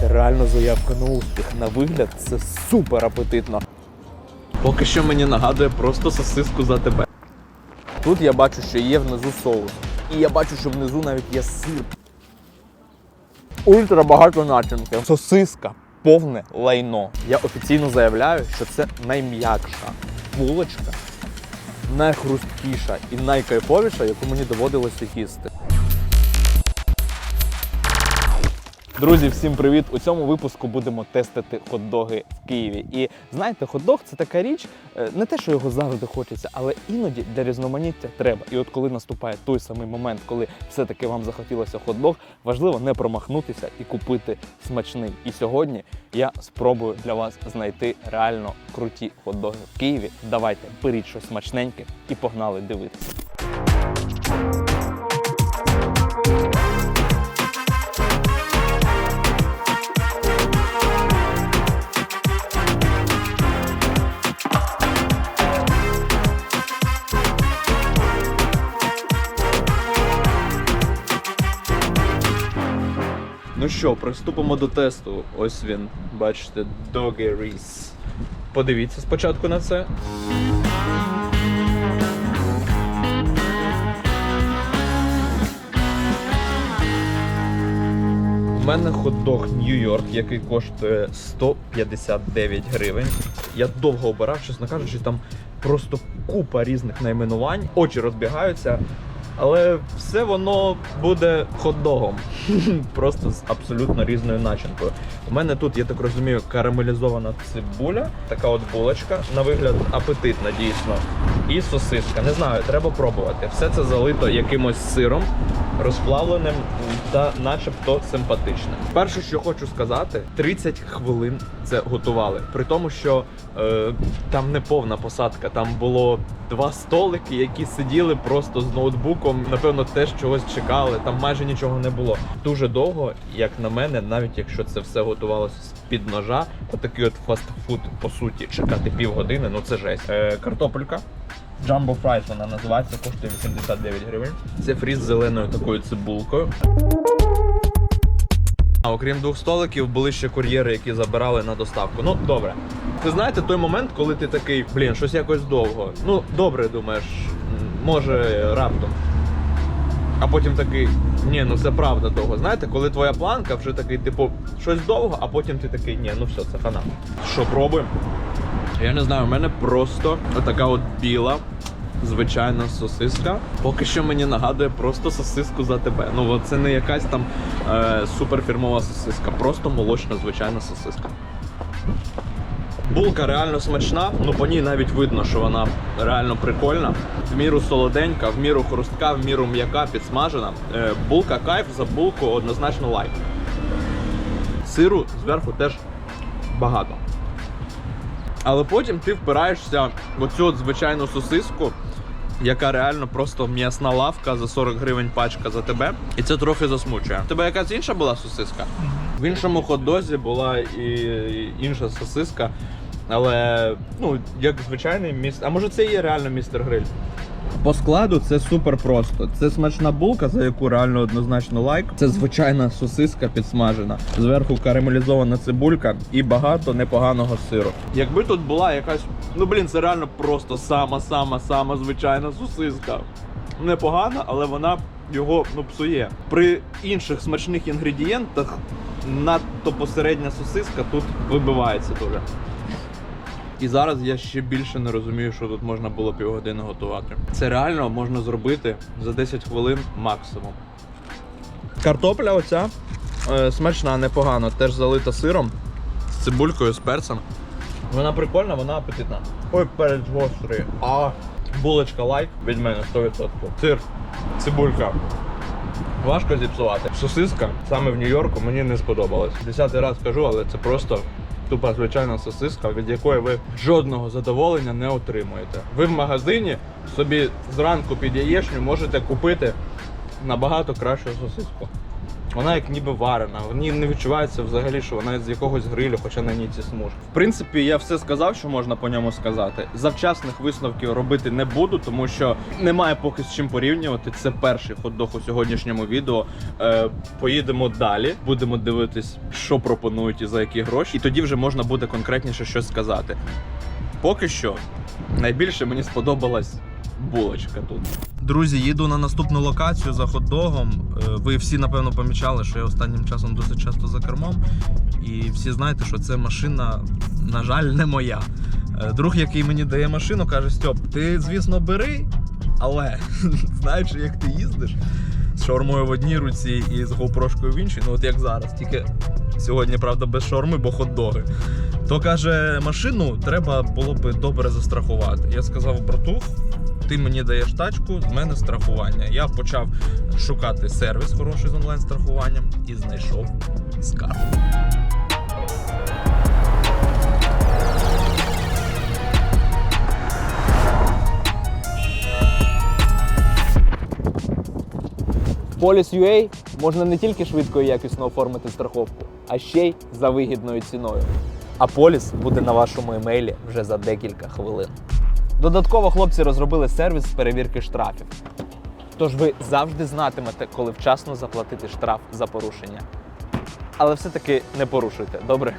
Це реально заявка на успіх. На вигляд це супер апетитно. Поки що мені нагадує просто сосиску за тебе. Тут я бачу, що є внизу соус. І я бачу, що внизу навіть є сир. Ультра багато начинки. Сосиска, повне лайно. Я офіційно заявляю, що це найм'якша булочка, найхрусткіша і найкайфовіша, яку мені доводилося їсти. Друзі, всім привіт! У цьому випуску будемо тестити хот-доги в Києві. І знаєте, хот-дог – це така річ, е, не те, що його завжди хочеться, але іноді для різноманіття треба. І от коли наступає той самий момент, коли все-таки вам захотілося хот-дог, важливо не промахнутися і купити смачний. І сьогодні я спробую для вас знайти реально круті хот-доги в Києві. Давайте беріть щось смачненьке і погнали дивитися. Що, приступимо до тесту. Ось він, бачите, Doggy Reese. Подивіться спочатку на це. У мене хот-дог Нью-Йорк, який коштує 159 гривень. Я довго обирав, чесно кажучи, там просто купа різних найменувань, очі розбігаються. Але все воно буде хот-догом. Просто з абсолютно різною начинкою. У мене тут, я так розумію, карамелізована цибуля, така от булочка, на вигляд апетитна дійсно. І сосиска. Не знаю, треба пробувати. Все це залито якимось сиром, розплавленим та начебто симпатичним. Перше, що хочу сказати, 30 хвилин це готували. При тому, що е, там не повна посадка, там було два столики, які сиділи просто з ноутбуком, напевно, теж чогось чекали. Там майже нічого не було. Дуже довго, як на мене, навіть якщо це все готувалося з під ножа, отакий от фастфуд, по суті, чекати півгодини, ну це жесть. Е, картопелька. Jumbo Fries вона називається, коштує 89 гривень. Це фріз з зеленою такою цибулкою. А окрім двох столиків, були ще кур'єри, які забирали на доставку. Ну, добре. Ти знаєте той момент, коли ти такий, блін, щось якось довго. Ну, добре, думаєш, може раптом. А потім такий, ні, ну це правда довго. Знаєте, коли твоя планка вже такий, типу, щось довго, а потім ти такий, ні, ну все, це хана. Що, пробуємо? Я не знаю, у мене просто така от біла. Звичайна сосиска. Поки що мені нагадує просто сосиску за тебе. Ну це не якась там е, суперфірмова сосиска, просто молочна звичайна сосиска. Булка реально смачна, ну по ній навіть видно, що вона реально прикольна. В міру солоденька, в міру хрустка, в міру м'яка, підсмажена. Е, булка кайф за булку однозначно лайк. Сиру зверху теж багато. Але потім ти впираєшся в оцю от звичайну сосиску, яка реально просто м'ясна лавка за 40 гривень пачка за тебе. І це трохи засмучує. У тебе якась інша була сосиска? В іншому хот-дозі була і інша сосиска. Але, ну, як звичайний містер. А може це і є реально містер гриль? По складу це супер просто. Це смачна булка, за яку реально однозначно лайк. Це звичайна сосиска підсмажена. Зверху карамелізована цибулька і багато непоганого сиру. Якби тут була якась. Ну блін, це реально просто сама-сама-сама звичайна сосиска. Непогана, але вона його ну, псує. При інших смачних інгредієнтах надто посередня сосиска тут вибивається дуже. І зараз я ще більше не розумію, що тут можна було півгодини готувати. Це реально можна зробити за 10 хвилин максимум. Картопля оця е, смачна, непогано, теж залита сиром, з цибулькою, з перцем. Вона прикольна, вона апетитна. Ой, перець гострий. А булочка лайк від мене 100%. Сир, цибулька. Важко зіпсувати. Сосиска саме в Нью-Йорку мені не сподобалась. Десятий раз кажу, але це просто тупа звичайна сосиска, від якої ви жодного задоволення не отримуєте. Ви в магазині собі зранку під яєчню можете купити набагато кращу сосиску. Вона як ніби варена. В ній не відчувається взагалі, що вона з якогось грилю, хоча на ній ці смужки. В принципі, я все сказав, що можна по ньому сказати. Завчасних висновків робити не буду, тому що немає поки з чим порівнювати. Це перший хот-дог у сьогоднішньому відео. Е, поїдемо далі, будемо дивитись, що пропонують і за які гроші. І тоді вже можна буде конкретніше щось сказати. Поки що найбільше мені сподобалась булочка тут. Друзі, їду на наступну локацію за хот-догом. Е, Ви всі напевно помічали, що я останнім часом досить часто за кермом. І всі знаєте, що це машина, на жаль, не моя. Е, Друг, який мені дає машину, каже: Стьоп, ти, звісно, бери, але знаючи, як ти їздиш з шаурмою в одній руці і з гоупрошкою в іншій, ну от як зараз, тільки сьогодні, правда, без шаурми, бо хот-доги. То каже, машину треба було би добре застрахувати. Я сказав, братух, ти мені даєш тачку, з мене страхування. Я почав шукати сервіс хороший з онлайн-страхуванням і знайшов скарб. Поліс UA можна не тільки швидко і якісно оформити страховку, а ще й за вигідною ціною. А поліс буде на вашому емейлі вже за декілька хвилин. Додатково хлопці розробили сервіс перевірки штрафів. Тож ви завжди знатимете, коли вчасно заплатити штраф за порушення. Але все-таки не порушуйте, добре?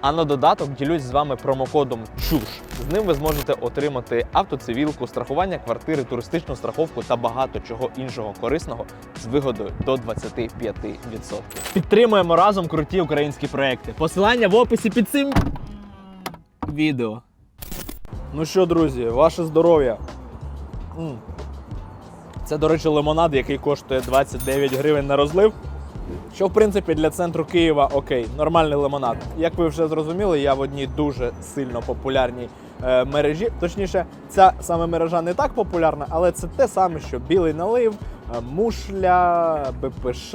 А на додаток ділюсь з вами промокодом ЧУШ. З ним ви зможете отримати автоцивілку, страхування квартири, туристичну страховку та багато чого іншого корисного з вигодою до 25%. Підтримуємо разом круті українські проекти. Посилання в описі під цим відео. Ну що, друзі, ваше здоров'я. Це, до речі, лимонад, який коштує 29 гривень на розлив. Що, в принципі, для центру Києва окей, нормальний лимонад. Як ви вже зрозуміли, я в одній дуже сильно популярній е, мережі. Точніше, ця саме мережа не так популярна, але це те саме, що білий налив, е, мушля, БПШ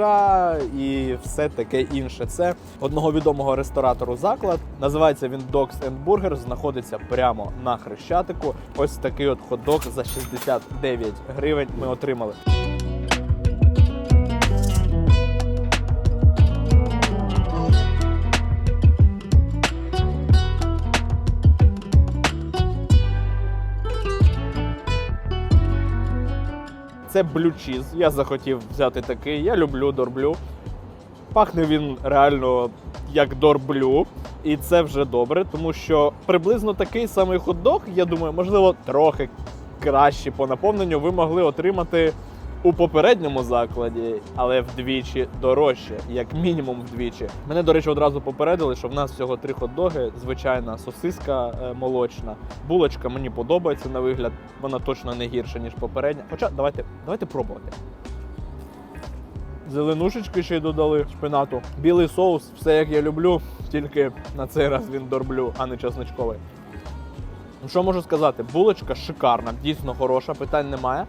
і все таке інше. Це одного відомого ресторатору заклад. Називається він Dogs and Burgers, знаходиться прямо на хрещатику. Ось такий от хот-дог за 69 гривень ми отримали. Це блючіз. Я захотів взяти такий. Я люблю дорблю. Пахне він реально як дорблю. І це вже добре, тому що приблизно такий самий хот-дог, я думаю, можливо, трохи краще по наповненню ви могли отримати у попередньому закладі, але вдвічі дорожче, як мінімум вдвічі. Мене, до речі, одразу попередили, що в нас всього три хот-доги, звичайна сосиска е, молочна. Булочка мені подобається на вигляд, вона точно не гірша, ніж попередня. Хоча давайте, давайте пробувати. Зеленушечки ще й додали шпинату. Білий соус, все як я люблю, тільки на цей раз він дорблю, а не чесночковий. Ну що можу сказати? Булочка шикарна, дійсно хороша, питань немає.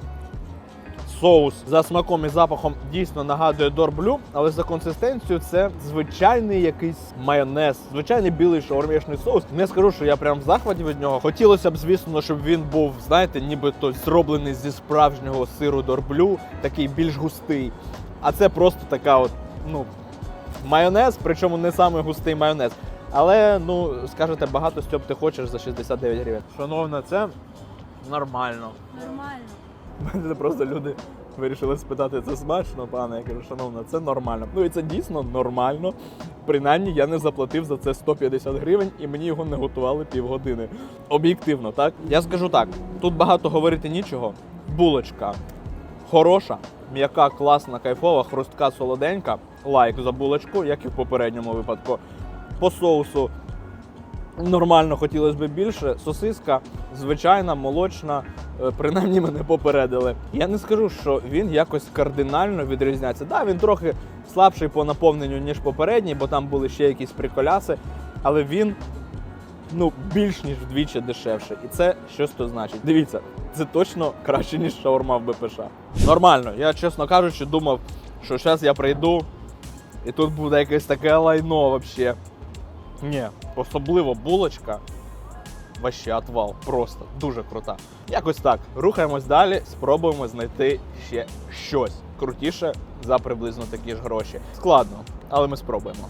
Соус за смаком і запахом дійсно нагадує дорблю, але за консистенцією це звичайний якийсь майонез, звичайний білий шаурмішний соус. Не скажу, що я прям в захваті від нього. Хотілося б, звісно, щоб він був, знаєте, нібито зроблений зі справжнього сиру дорблю, такий більш густий. А це просто така от, ну, майонез, причому не самий густий майонез. Але, ну, скажете, багато Стьоп ти хочеш за 69 гривень. Шановна, це нормально. Нормально. Мене просто люди вирішили спитати, це смачно, пане. Я кажу, шановна, це нормально. Ну і це дійсно нормально. Принаймні я не заплатив за це 150 гривень і мені його не готували півгодини. Об'єктивно, так? Я скажу так: тут багато говорити нічого. Булочка хороша, м'яка, класна, кайфова, хрустка, солоденька. Лайк за булочку, як і в попередньому випадку. По соусу нормально хотілося б більше. Сосиска звичайна, молочна. Е, Принаймні мене попередили. Я не скажу, що він якось кардинально відрізняється. Да, він трохи слабший по наповненню, ніж попередній, бо там були ще якісь приколяси, але він ну, більш ніж вдвічі дешевше. І це щось то значить. Дивіться, це точно краще, ніж шаурма в БПШ. Нормально. Я, чесно кажучи, думав, що зараз я прийду, і тут буде якесь таке лайно взагалі. Ні, особливо булочка. Ваще отвал, просто дуже крута. Якось так. Рухаємось далі, спробуємо знайти ще щось. крутіше за приблизно такі ж гроші. Складно, але ми спробуємо.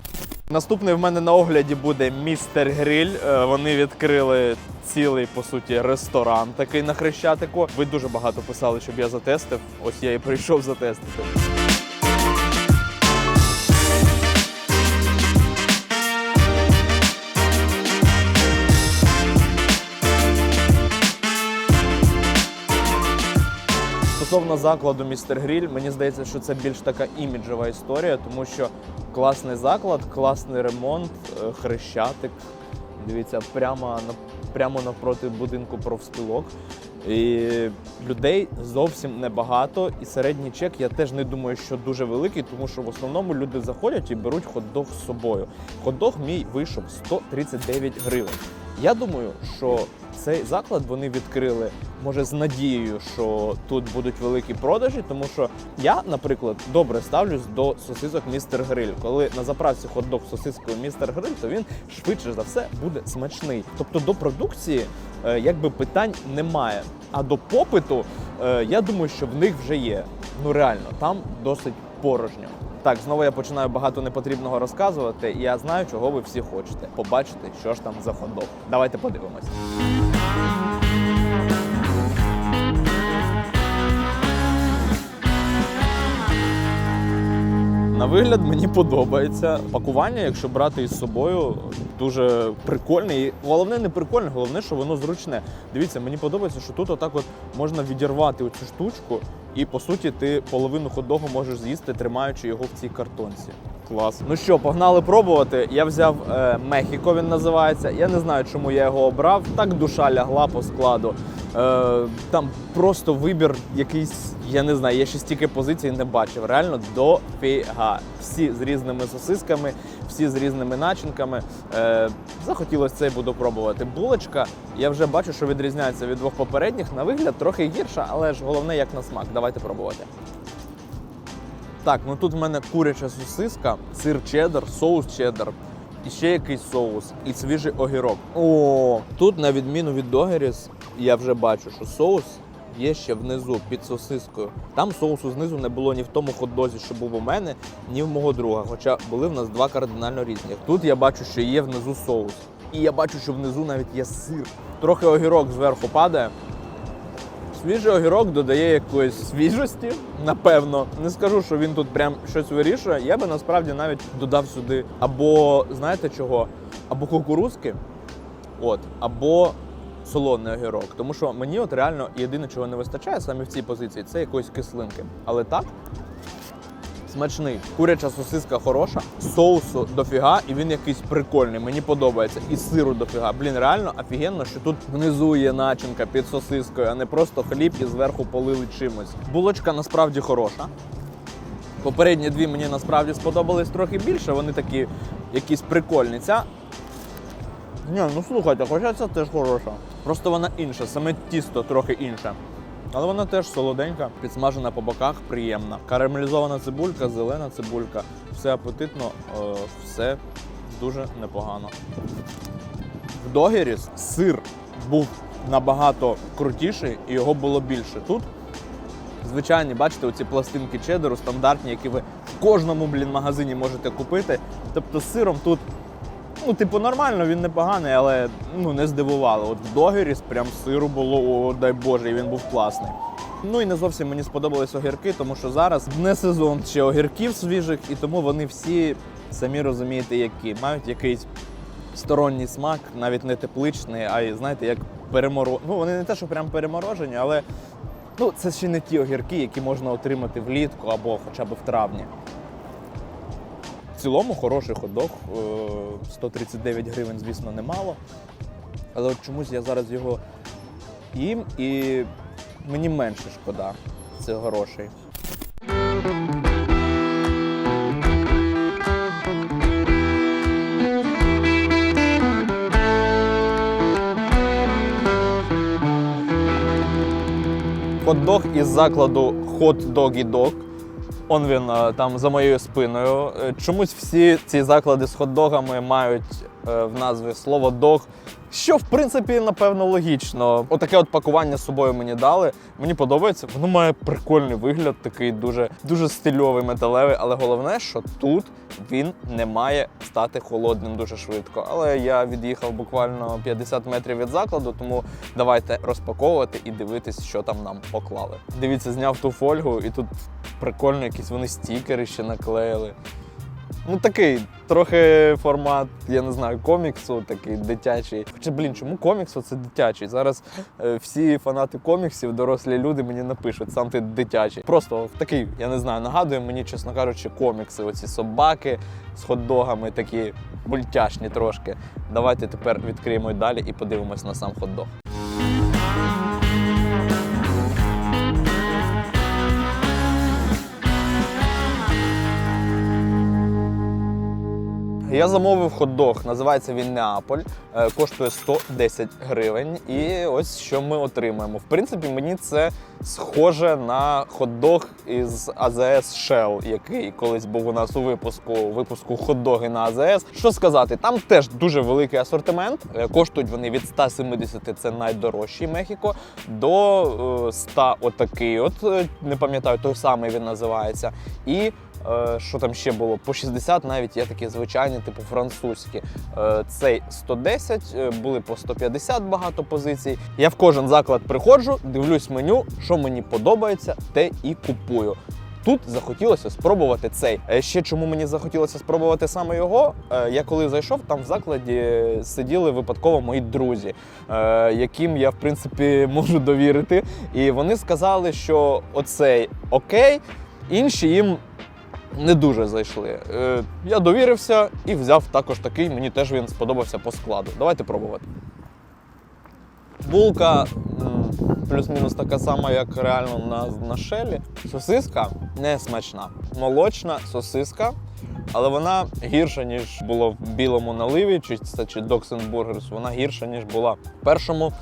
Наступний в мене на огляді буде містер Гриль. Е, Вони відкрили цілий по суті ресторан такий на хрещатику. Ви дуже багато писали, щоб я затестив. Ось я і прийшов затестити. Стосовно закладу Містер Гріль, мені здається, що це більш така іміджева історія, тому що класний заклад, класний ремонт, е, хрещатик. Дивіться, прямо прямо навпроти будинку профспілок. І людей зовсім небагато. І середній чек я теж не думаю, що дуже великий, тому що в основному люди заходять і беруть хот-дог з собою. Хот-дог мій вийшов 139 гривень. Я думаю, що цей заклад вони відкрили може з надією, що тут будуть великі продажі, тому що я, наприклад, добре ставлюсь до сосисок містер Гриль. Коли на заправці хот-дог з сосискою містер Гриль, то він швидше за все буде смачний. Тобто до продукції е, якби питань немає. А до попиту е, я думаю, що в них вже є. Ну реально, там досить порожньо. Так, знову я починаю багато непотрібного розказувати, я знаю, чого ви всі хочете. Побачити, що ж там за хот-дог. Давайте подивимось. На вигляд мені подобається. Пакування, якщо брати із собою, дуже прикольне. І головне не прикольне, головне, що воно зручне. Дивіться, мені подобається, що тут отак от можна відірвати оцю штучку, і по суті ти половину хот-догу можеш з'їсти, тримаючи його в цій картонці. Клас. Ну що, погнали пробувати. Я взяв е, Мехіко, він називається. Я не знаю, чому я його обрав. Так душа лягла по складу. Е, там просто вибір якийсь, я не знаю, я ще стільки позицій не бачив. Реально дофіга. Всі з різними сосисками, всі з різними начинками. Е, захотілося цей буду пробувати. Булочка, я вже бачу, що відрізняється від двох попередніх. На вигляд трохи гірша, але ж головне як на смак. Давайте пробувати. Так, ну тут в мене куряча сосиска, сир чеддер, соус чеддер. І ще якийсь соус, і свіжий огірок. О, тут, на відміну від догеріс, я вже бачу, що соус є ще внизу під сосискою. Там соусу знизу не було ні в тому хот-дозі, що був у мене, ні в мого друга. Хоча були в нас два кардинально різні. Тут я бачу, що є внизу соус. І я бачу, що внизу навіть є сир. Трохи огірок зверху падає. Свіжий огірок додає якоїсь свіжості, напевно. Не скажу, що він тут прям щось вирішує. Я би насправді навіть додав сюди або знаєте чого? Або кукурузки, от, або солоний огірок. Тому що мені от реально єдине, чого не вистачає саме в цій позиції, це якоїсь кислинки. Але так. Смачний. Куряча сосиска хороша, соусу дофіга, і він якийсь прикольний. Мені подобається. І сиру дофіга. Блін, реально офігенно, що тут внизу є начинка під сосискою, а не просто хліб і зверху полили чимось. Булочка насправді хороша. Попередні дві мені насправді сподобались трохи більше. Вони такі якісь прикольні. Ця. Ні, ну слухайте, хоча це теж хороша. Просто вона інша, саме тісто трохи інше. Але вона теж солоденька, підсмажена по боках, приємна. Карамелізована цибулька, зелена цибулька. Все апетитно, е, все дуже непогано. В Догеріс сир був набагато крутіший і його було більше. Тут звичайні, бачите, оці пластинки чедеру стандартні, які ви в кожному блін магазині можете купити. Тобто сиром тут. Ну, типу, нормально, він непоганий, але ну, не здивувало. От в Догеріс прям сиру було, о, дай Боже, і він був класний. Ну і не зовсім мені сподобались огірки, тому що зараз не сезон ще огірків свіжих, і тому вони всі, самі розумієте, які мають якийсь сторонній смак, навіть не тепличний, а й знаєте, як переморо... Ну, вони не те, що прям переморожені, але ну, це ще не ті огірки, які можна отримати влітку або хоча б в травні. Цілому хороший ходок, 139 гривень, звісно, немало. Але от чомусь я зараз його їм і мені менше шкода цих грошей. Хот-дог із закладу Hot Doggy Dog. Он він е, там за моєю спиною. Е, Чомусь всі ці заклади з хот-догами мають е, в назві слово дог Що в принципі, напевно, логічно. Отаке от пакування з собою мені дали. Мені подобається. Воно має прикольний вигляд, такий дуже, дуже стильовий металевий. Але головне, що тут він не має стати холодним дуже швидко. Але я від'їхав буквально 50 метрів від закладу, тому давайте розпаковувати і дивитись, що там нам поклали. Дивіться, зняв ту фольгу, і тут прикольно якісь вони стікери ще наклеїли. Ну такий трохи формат, я не знаю, коміксу, такий дитячий. Хоча, блін, чому коміксу це дитячий? Зараз е, всі фанати коміксів, дорослі люди мені напишуть, сам ти дитячий. Просто такий, я не знаю, нагадує мені, чесно кажучи, комікси. Оці собаки з хот-догами, такі мультяшні трошки. Давайте тепер відкриємо далі і подивимось на сам хот-дог. Я замовив хот-дог, називається він Неаполь, е, коштує 110 гривень. І ось що ми отримаємо. В принципі, мені це схоже на хот-дог із АЗС Shell, який колись був у нас у випуску випуску хот-доги на АЗС. Що сказати, там теж дуже великий асортимент. Е, Коштують вони від 170, це найдорожчий Мехіко, до е, 100 отакий. От е, не пам'ятаю, той самий він називається. І Е, Що там ще було? По 60 навіть є такі звичайні, типу французькі. Е, Цей 110, е, були по 150 багато позицій. Я в кожен заклад приходжу, дивлюсь меню, що мені подобається, те і купую. Тут захотілося спробувати цей. Е, Ще чому мені захотілося спробувати саме його? Е, Я коли зайшов, там в закладі сиділи випадково мої друзі, е, яким я в принципі можу довірити. І вони сказали, що оцей окей, інші їм не дуже зайшли. Е, я довірився і взяв також такий. Мені теж він сподобався по складу. Давайте пробувати. Булка плюс-мінус така сама, як реально на, на шелі. Сосиска не смачна. Молочна сосиска, але вона гірша, ніж було в білому наливі, чи це чи Доксенбургерс. Вона гірша, ніж була в першому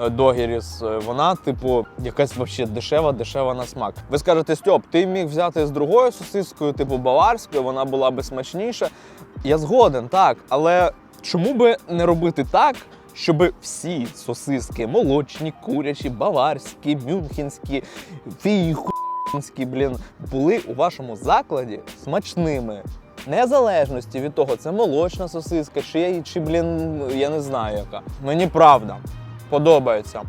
е, догеріс. Вона, типу, якась вообще дешева, дешева на смак. Ви скажете, Стьоп, ти міг взяти з другою сосискою, типу баварською, вона була би смачніша. Я згоден, так, але чому би не робити так? Щоб всі сосиски молочні, курячі, баварські, мюнхенські, фіхуїнські, блін, були у вашому закладі смачними. Незалежності від того, це молочна сосиска, чи, чи блін, я не знаю яка. Мені правда подобається,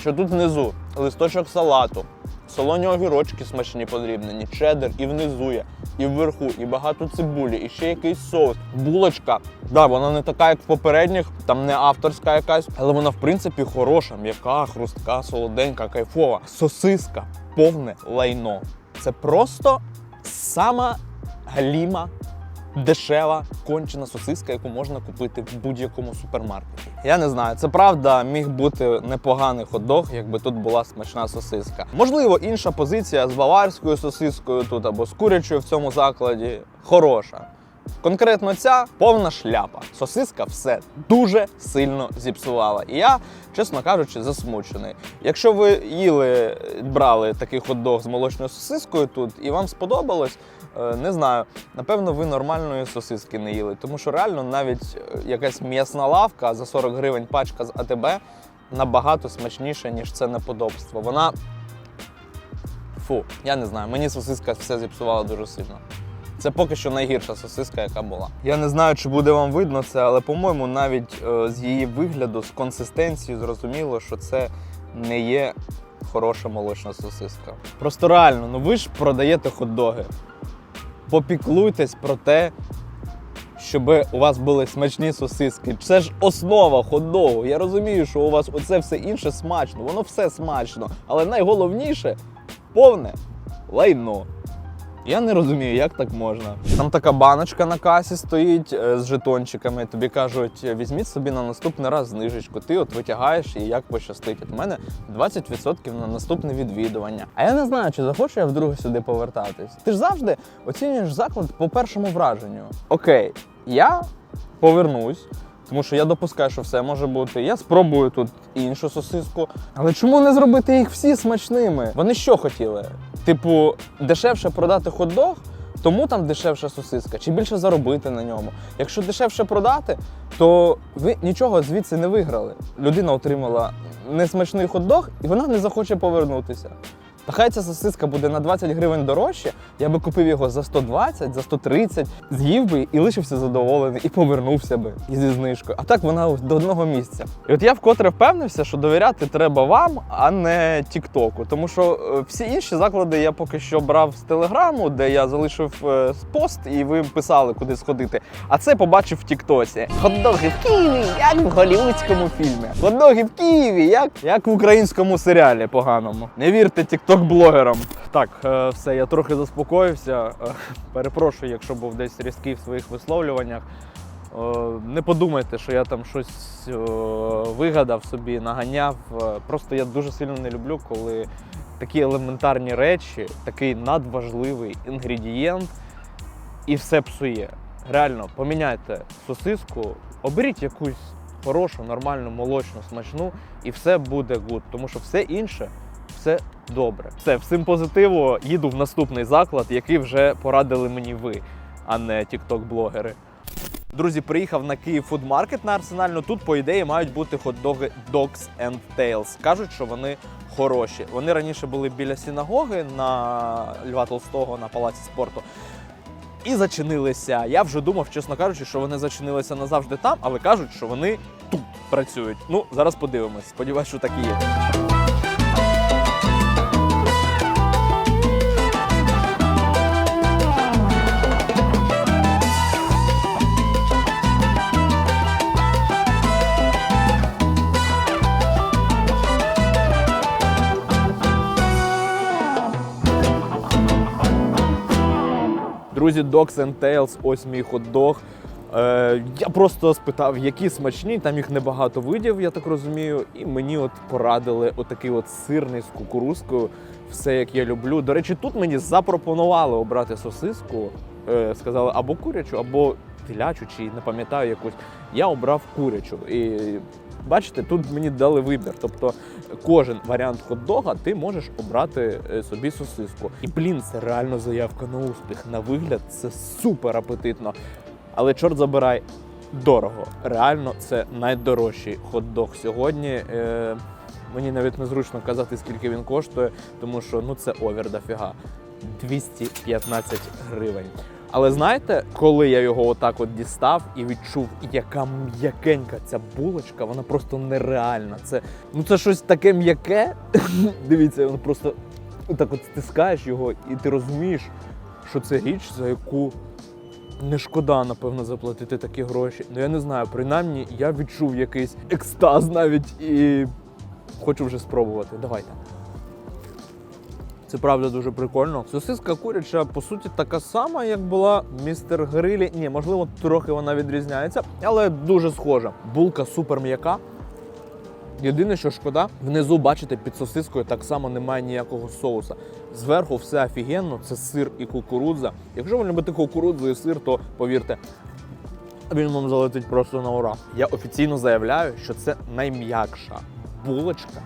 що тут внизу листочок салату, солоні огірочки смачні подрібнені, чеддер і внизу є, і вверху, і багато цибулі, і ще якийсь соус. Булочка, да, вона не така, як в попередніх, там не авторська якась, але вона в принципі хороша, м'яка, хрустка, солоденька, кайфова. Сосиска, повне лайно. Це просто сама галіма дешева кончена сосиска, яку можна купити в будь-якому супермаркеті. Я не знаю, це правда міг бути непоганий хот-дог, якби тут була смачна сосиска. Можливо, інша позиція з баварською сосискою тут або з курячою в цьому закладі хороша. Конкретно ця повна шляпа. Сосиска все дуже сильно зіпсувала. І я, чесно кажучи, засмучений. Якщо ви їли, брали такий хот-дог з молочною сосискою тут і вам сподобалось, не знаю, напевно, ви нормальної сосиски не їли. Тому що реально навіть е, якась м'ясна лавка за 40 гривень пачка з АТБ набагато смачніша, ніж це неподобство. Вона. Фу, я не знаю, мені сосиска все зіпсувала дуже сильно. Це поки що найгірша сосиска, яка була. Я не знаю, чи буде вам видно це, але по-моєму, навіть е, з її вигляду, з консистенцією, зрозуміло, що це не є хороша молочна сосиска. Просто реально, ну ви ж продаєте хот-доги. Попіклуйтесь про те, щоб у вас були смачні сосиски. Це ж основа хот-догу. Я розумію, що у вас оце все інше смачно, воно все смачно. Але найголовніше повне лайно. Я не розумію, як так можна. Там така баночка на касі стоїть е, з жетончиками. Тобі кажуть, візьміть собі на наступний раз знижечку. Ти от витягаєш і як пощастить. От мене 20% на наступне відвідування. А я не знаю, чи захочу я вдруге сюди повертатись. Ти ж завжди оцінюєш заклад по першому враженню. Окей, я повернусь. Тому що я допускаю, що все може бути. Я спробую тут іншу сосиску. Але чому не зробити їх всі смачними? Вони що хотіли? Типу, дешевше продати хот-дог, тому там дешевша сосиска, чи більше заробити на ньому. Якщо дешевше продати, то ви нічого звідси не виграли. Людина отримала несмачний хот-дог, і вона не захоче повернутися. Та хай ця сосиска буде на 20 гривень дорожче, я би купив його за 120, за 130, з'їв би і лишився задоволений, і повернувся би зі знижкою. А так вона до одного місця. І от я вкотре впевнився, що довіряти треба вам, а не Тіктоку. Тому що е, всі інші заклади я поки що брав з телеграму, де я залишив е, пост, і ви писали, куди сходити. А це побачив в Тіктосі. Хот-доги в Києві, як в голівудському фільмі. Хот-доги в Києві, як, як в українському серіалі поганому. Не вірте тікток-блогерам. Так, е, все, я трохи заспокоївся. Е, Перепрошую, якщо був десь різкий в своїх висловлюваннях. Е, Не подумайте, що я там щось вигадав собі, наганяв. Просто я дуже сильно не люблю, коли такі елементарні речі, такий надважливий інгредієнт і все псує. Реально, поміняйте сосиску, оберіть якусь хорошу, нормальну, молочну, смачну, і все буде гуд. Тому що все інше все добре. Все, всім позитиву. Їду в наступний заклад, який вже порадили мені ви, а не тікток-блогери. Друзі, приїхав на Київ фудмаркет на арсенальну. Тут, по ідеї, мають бути хот-доги Dogs and Tails. Кажуть, що вони хороші. Вони раніше були біля синагоги на Льва Толстого на палаці спорту. І зачинилися. Я вже думав, чесно кажучи, що вони зачинилися назавжди там, але кажуть, що вони тут працюють. Ну, зараз подивимось. Сподіваюсь, що так і є. Друзі, Dogs and Tails, ось мій хот-дог. Е, я просто спитав, які смачні, там їх небагато видів, я так розумію. І мені от порадили отакий от сирний з кукурузкою, все як я люблю. До речі, тут мені запропонували обрати сосиску. Е, сказали або курячу, або телячу, чи не пам'ятаю якусь. Я обрав курячу. І бачите, тут мені дали вибір. Тобто кожен варіант хот-дога ти можеш обрати е, собі сосиску. І блін, це реально заявка на успіх. На вигляд це супер апетитно. Але чорт забирай, дорого. Реально, це найдорожчий хот-дог сьогодні. Е, мені навіть незручно казати, скільки він коштує, тому що ну це овер дофіга. 215 гривень. Але знаєте, коли я його отак от дістав і відчув, яка м'якенька ця булочка, вона просто нереальна. Це ну це щось таке м'яке. Дивіться, воно просто так от стискаєш його, і ти розумієш, що це річ, за яку не шкода, напевно, заплатити такі гроші. Ну я не знаю, принаймні я відчув якийсь екстаз навіть і хочу вже спробувати. Давайте. Це правда дуже прикольно. Сосиска куряча, по суті, така сама, як була містер Грилі. Ні, можливо, трохи вона відрізняється, але дуже схожа. Булка супер м'яка. Єдине, що шкода, внизу, бачите, під сосискою так само немає ніякого соуса. Зверху все офігенно, це сир і кукурудза. Якщо ви любите кукурудзу і сир, то повірте, він вам залетить просто на ура. Я офіційно заявляю, що це найм'якша булочка,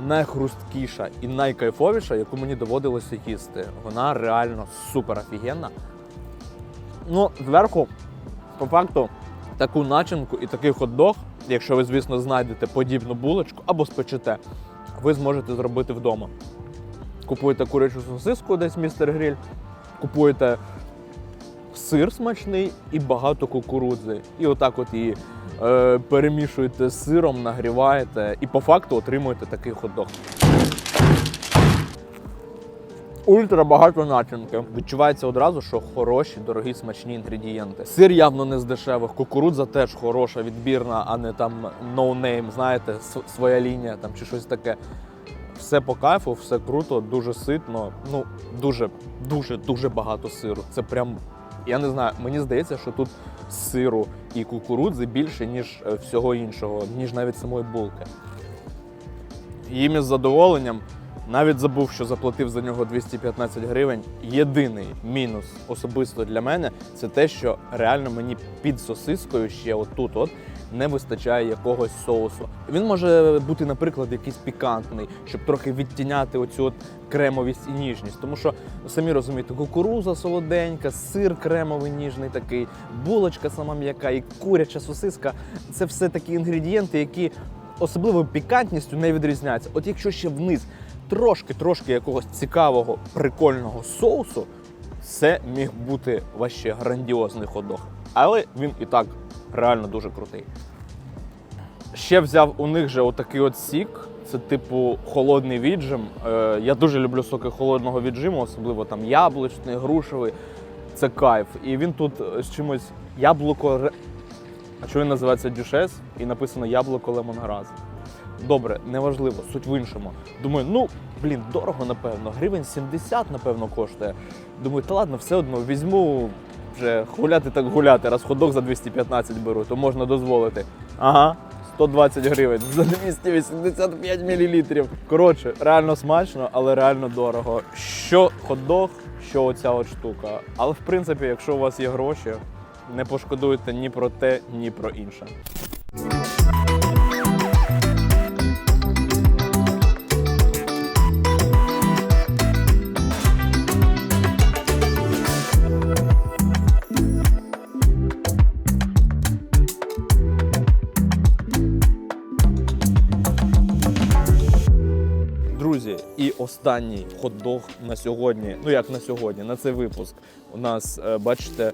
найхрусткіша і найкайфовіша, яку мені доводилося їсти. Вона реально супер офігенна. Ну, зверху, по факту, таку начинку і такий хот-дог, якщо ви, звісно, знайдете подібну булочку або спечете, ви зможете зробити вдома. Купуєте курячу сосиску десь містер Гриль, купуєте сир смачний і багато кукурудзи. І отак от її перемішуєте з сиром, нагріваєте і по факту отримуєте такий хот-дог. Ультра багато начинки. Відчувається одразу, що хороші, дорогі, смачні інгредієнти. Сир явно не з дешевих, кукурудза теж хороша, відбірна, а не там no знаєте, своя лінія там чи щось таке. Все по кайфу, все круто, дуже ситно. Ну, дуже, дуже, дуже багато сиру. Це прям. Я не знаю, мені здається, що тут сиру і кукурудзи більше, ніж е, всього іншого, ніж навіть самої булки. Їм із задоволенням Навіть забув, що заплатив за нього 215 гривень. Єдиний мінус особисто для мене це те, що реально мені під сосискою ще отут от не вистачає якогось соусу. Він може бути, наприклад, якийсь пікантний, щоб трохи відтіняти оцю от кремовість і ніжність. Тому що самі розумієте, кукуруза солоденька, сир кремовий ніжний такий, булочка сама м'яка і куряча сосиска це все такі інгредієнти, які особливою пікантністю не відрізняються. От якщо ще вниз трошки-трошки якогось цікавого, прикольного соусу, це міг бути ваще грандіозний ходох. Але він і так реально дуже крутий. Ще взяв у них же отакий от сік. Це типу холодний віджим. Е, я дуже люблю соки холодного віджиму, особливо там яблучний, грушевий. Це кайф. І він тут е, з чимось яблуко. А що він називається дюшес? І написано яблуко лемонграз. Добре, неважливо, суть в іншому. Думаю, ну блін, дорого, напевно. Гривень 70, напевно, коштує. Думаю, та ладно, все одно візьму вже гуляти так гуляти. Раз ходок за 215 беру, то можна дозволити. Ага. 120 гривень за 285 мл. Коротше, реально смачно, але реально дорого. Що хот-дог, що оця от штука. Але в принципі, якщо у вас є гроші, не пошкодуйте ні про те, ні про інше. Друзі, і останній хот-дог на сьогодні. Ну як на сьогодні, на цей випуск. У нас, е, бачите,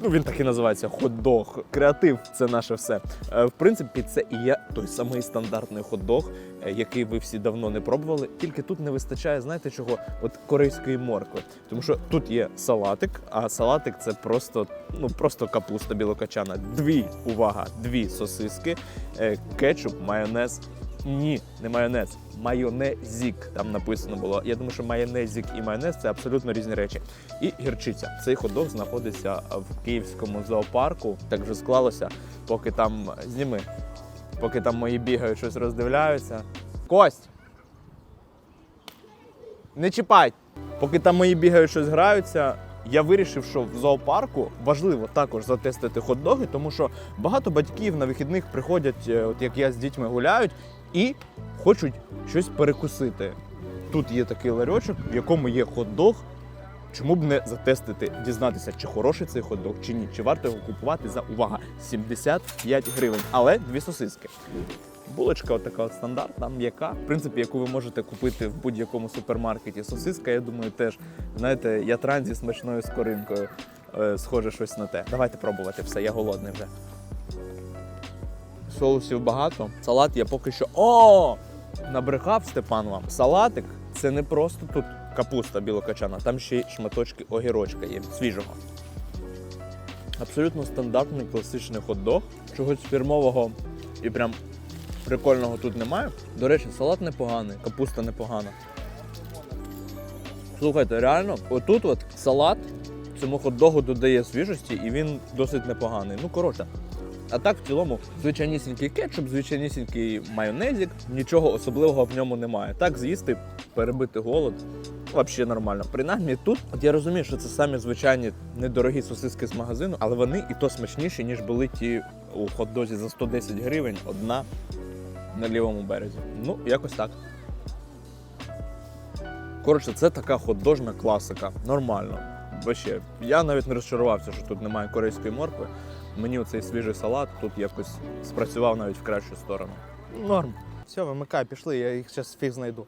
ну він так і називається хот-дог. Креатив це наше все. Е, В принципі, це і є той самий стандартний хот-дог, е, який ви всі давно не пробували. Тільки тут не вистачає, знаєте чого? От корейської моркви. Тому що тут є салатик, а салатик це просто, ну просто капуста білокачана. Дві, увага, дві сосиски, кетчуп, майонез. Ні, не майонез, майонезік там написано було. Я думаю, що майонезік і майонез це абсолютно різні речі. І гірчиця. Цей ходок знаходиться в київському зоопарку. Так вже склалося, поки там зніми, поки там мої бігають, щось роздивляються. Кость! Не чіпай! Поки там мої бігають, щось граються. Я вирішив, що в зоопарку важливо також затестити хот-доги, тому що багато батьків на вихідних приходять, е, от як я з дітьми гуляють, і хочуть щось перекусити. Тут є такий ларьочок, в якому є хот-дог. Чому б не затестити, дізнатися, чи хороший цей хот-дог, чи ні, чи варто його купувати за увага 75 гривень, але дві сосиски. Булочка така от стандартна, м'яка, в принципі, яку ви можете купити в будь-якому супермаркеті. Сосиска, я думаю, теж знаєте, ятран зі смачною скоринкою. Е, схоже щось на те. Давайте пробувати все, я голодний вже. Соусів багато. Салат я поки що. О! Набрехав Степан вам. Салатик це не просто тут капуста білокачана, там ще й шматочки огірочка є свіжого. Абсолютно стандартний класичний хот-дог. Чогось фірмового і прям прикольного тут немає. До речі, салат непоганий, капуста непогана. Слухайте, реально, отут от салат цьому хот-догу додає свіжості і він досить непоганий. Ну, коротше. А так, в цілому, звичайнісінький кетчуп, звичайнісінький майонезик, нічого особливого в ньому немає. Так з'їсти, перебити голод. Взагалі нормально. Принаймні тут, от я розумію, що це самі звичайні недорогі сосиски з магазину, але вони і то смачніші, ніж були ті у хот-дозі за 110 гривень, одна на лівому березі. Ну, якось так. Коротше, це така хот-дожна класика. Нормально. Вообще, я навіть не розчарувався, що тут немає корейської моркви. Мені оцей свіжий салат тут якось спрацював навіть в кращу сторону. Норм. Все, вимикай, пішли, я їх зараз фіг знайду.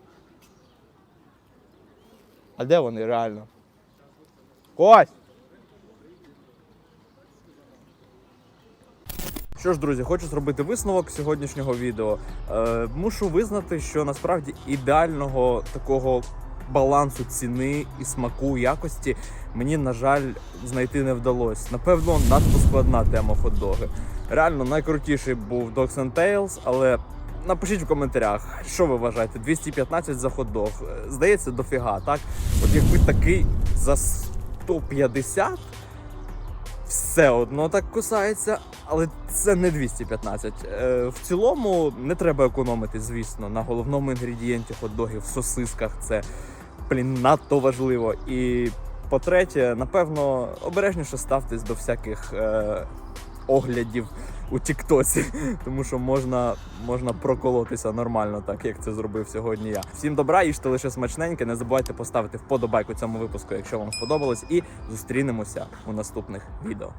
А де вони реально? Кость! Що ж, друзі, хочу зробити висновок сьогоднішнього відео. Е, мушу визнати, що насправді ідеального такого балансу ціни і смаку якості мені, на жаль, знайти не вдалося. Напевно, надто складна тема хот-доги. Реально, найкрутіший був Dogs and Tales, але напишіть в коментарях, що ви вважаєте, 215 за хот-дог. Здається, дофіга, так? От якби такий за 150 все одно так кусається, але це не 215. Е, в цілому не треба економити, звісно, на головному інгредієнті хот-догів, сосисках. Це блін, надто важливо. І по-третє, напевно, обережніше ставтесь до всяких е, оглядів у Тіктоці, тому що можна, можна проколотися нормально, так як це зробив сьогодні я. Всім добра, їжте лише смачненьке. Не забувайте поставити вподобайку цьому випуску, якщо вам сподобалось, і зустрінемося у наступних відео.